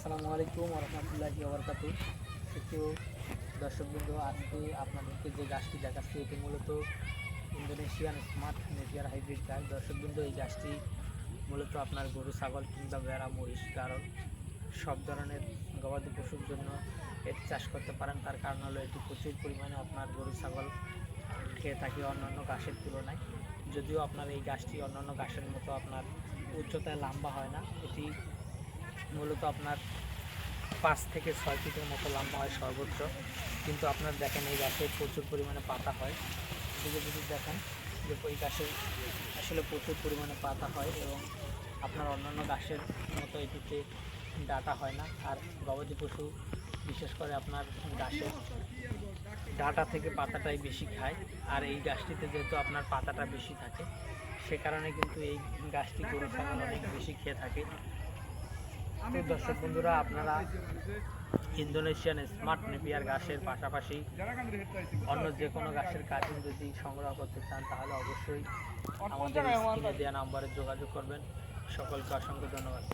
আসসালামু আলাইকুম রহমতুল্লাহি ওবরকাতু। সুপ্রিয় দর্শকবৃন্দ আজকে আপনাদেরকে যে গাছটি দেখাচ্ছি, এটি মূলত ইন্দোনেশিয়ান স্মার্ট নেপিয়ার হাইব্রিড গাছ। দর্শকবৃন্দ এই গাছটি মূলত আপনার গরু, ছাগল কিংবা বেড়া মহিষ কারণ সব ধরনের গবাদি পশুর জন্য এটি চাষ করতে পারেন। তার কারণ হলো এটি প্রচুর পরিমাণে আপনার গরু, ছাগল খেয়ে থাকে অন্যান্য ঘাসের তুলনায়। যদিও আপনার এই গাছটি অন্যান্য ঘাসের মতো আপনার উচ্চতায় লম্বা হয় না, এটি মূলত আপনার পাঁচ থেকে ছয় ফিটের মতো লম্বা হয় সর্বোচ্চ। কিন্তু আপনার দেখেন, এই গাছে প্রচুর পরিমাণে পাতা হয়। এদিকে যদি দেখেন, যে ওই গাছে আসলে প্রচুর পরিমাণে পাতা হয় এবং আপনার অন্যান্য গাছের মতো এটিতে ডাটা হয় না। আর গবাদি পশু, বিশেষ করে আপনার গাছের ডাটা থেকে পাতাটাই বেশি খায়। আর এই গাছটিতে যেহেতু আপনার পাতাটা বেশি থাকে, সে কারণে কিন্তু এই গাছটি গরু ছাগল অনেক বেশি খেয়ে থাকে। তো দর্শক বন্ধুরা, আপনারা ইন্দোনেশিয়ান স্মার্ট নেপিয়ার গাছের পাশাপাশি অন্য যে কোনো গাছের কাটিং যদি সংগ্রহ করতে চান, তাহলে অবশ্যই আমাদের স্ক্রিনে দেওয়া নাম্বারে যোগাযোগ করবেন। সকলকে অসংখ্য ধন্যবাদ।